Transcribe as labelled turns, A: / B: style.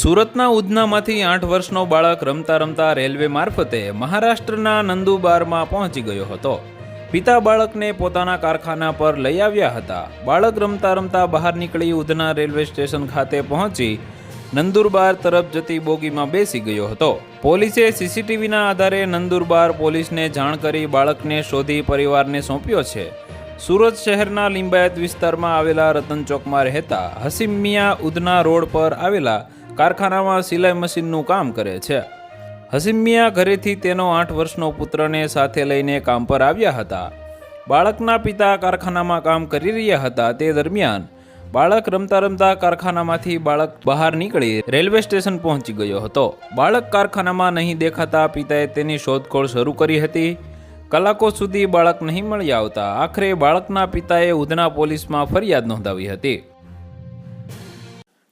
A: સુરતના ઉધનામાંથી આઠ વર્ષનો બાળક રમતા રમતા રેલવે મારફતે મહારાષ્ટ્રના નંદુબારમાં પહોંચી ગયો હતો. પિતા બાળકને પોતાના કારખાના પર લઈ આવ્યા હતા. બાળક રમતા રમતા બહાર નીકળી ઉધના રેલવે સ્ટેશન ખાતે પહોંચી નંદુરબાર તરફ જતી બોગીમાં બેસી ગયો હતો. પોલીસે સીસીટીવીના આધારે નંદુરબાર પોલીસને જાણ કરી બાળકને શોધી પરિવારને સોંપ્યો છે. સુરત શહેરના લિંબાયત વિસ્તારમાં આવેલા રતન ચોકમાં રહેતા હસીમ મિયા ઉધના રોડ પર આવેલા કારખાનામાં સિલાઈ મશીનનું કામ કરે છે. હસીમિયા ઘરેથી તેનો આઠ વર્ષનો પુત્રને સાથે લઈને કામ પર આવ્યા હતા. બાળકના પિતા કારખાનામાં કામ કરી રહ્યા હતા તે દરમિયાન બાળક રમતા રમતા કારખાનામાંથી બાળક બહાર નીકળી રેલવે સ્ટેશન પહોંચી ગયો હતો. બાળક કારખાનામાં નહીં દેખાતા પિતાએ તેની શોધખોળ શરૂ કરી હતી. કલાકો સુધી બાળક નહીં મળી આવતા આખરે બાળકના પિતાએ ઉધના પોલીસમાં ફરિયાદ નોંધાવી હતી.